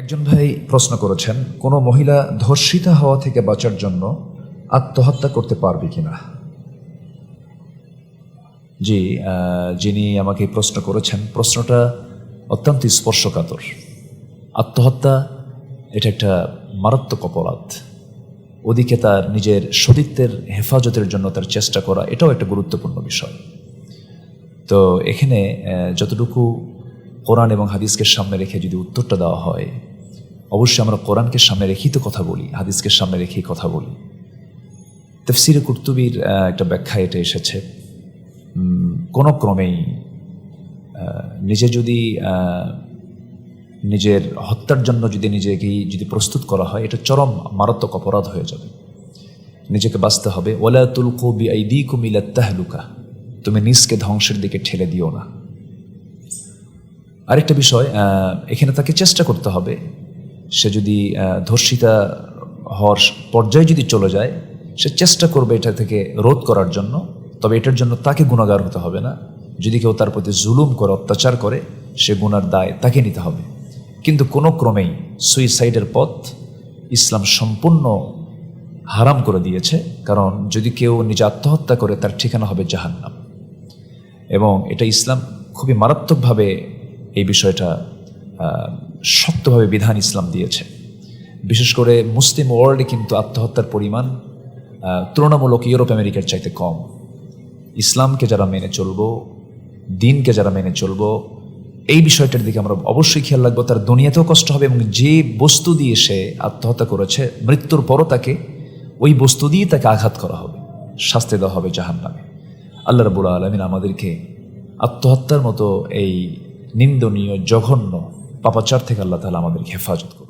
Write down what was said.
একজন ভাই প্রশ্ন করেছেন, কোনো মহিলা ধর্ষিতা হওয়া থেকে বাঁচার জন্য আত্মহত্যা করতে পারবে কিনা? জি যিনি আমাকে প্রশ্ন করেছেন, প্রশ্নটা অত্যন্ত স্পর্শকাতর। আত্মহত্যা, এটা একটা মারাত্মক অপরাধ। ওদিকে তার নিজের সতীত্বের হেফাজতের জন্য তার চেষ্টা করা, এটাও একটা গুরুত্বপূর্ণ বিষয়। তো এখানে যতটুকু কোরআন এবং হাদিসকে সামনে রেখে যদি উত্তরটা দেওয়া হয় অবশ্যই আমরা কোরআনকে সামনে রেখেই তো কথা বলি, হাদিসকে সামনে রেখেই কথা বলি। তফসিরে কুর্তুবির একটা ব্যাখ্যা এটা এসেছে। কোনো ক্রমেই নিজে যদি নিজের হত্যার জন্য যদি নিজেকেই যদি প্রস্তুত করা হয়, এটা চরম মারাত্মক অপরাধ হয়ে যাবে। নিজেকে বাঁচতে হবে। ওলা তুলকু বি আইদি কুমিলা তাহলুকা। তুমি নিজকে ধ্বংসের দিকে ঠেলে দিও না। আরেকটা বিষয় এখানে তাকে চেষ্টা করতে হবে। সে যদি ধর্ষিতা হওয়ার পর্যায়ে যদি চলে যায়, সে চেষ্টা করবে এটা থেকে রোধ করার জন্য, তবে এটার জন্য তাকে গুণাগার হতে হবে না। যদি কেউ তার প্রতি জুলুম করে, অত্যাচার করে, সে গুনার দায় তাকে নিতে হবে। কিন্তু কোনো ক্রমেই সুইসাইডের পথ ইসলাম সম্পূর্ণ হারাম করে দিয়েছে, কারণ যদি কেউ নিজে আত্মহত্যা করে, তার ঠিকানা হবে জাহান্নাম। এবং এটা ইসলাম খুবই মারাত্মকভাবে এই বিষয়টা শক্তভাবে বিধান ইসলাম দিয়েছে। বিশেষ করে মুসলিম ওয়ার্ল্ডে কিন্তু আত্মহত্যার পরিমাণ তুলনামূলক ইউরোপ, আমেরিকার চাইতে কম। ইসলামকে যারা মেনে চলবো, দিনকে যারা মেনে চলবো, এই বিষয়টার দিকে আমরা অবশ্যই খেয়াল রাখব। তার দুনিয়াতেও কষ্ট হবে এবং যে বস্তু দিয়ে সে আত্মহত্যা করেছে, মৃত্যুর পরও তাকে ওই বস্তু দিয়ে তাকে আঘাত করা হবে, শাস্তি দেওয়া হবে জাহান নামে আল্লাহ রবুল আলমিন আমাদেরকে আত্মহত্যার মতো এই নিন্দনীয়, জঘন্য পাপাচার থেকে আল্লাহ তালা আমাদেরকে হেফাজত করুন।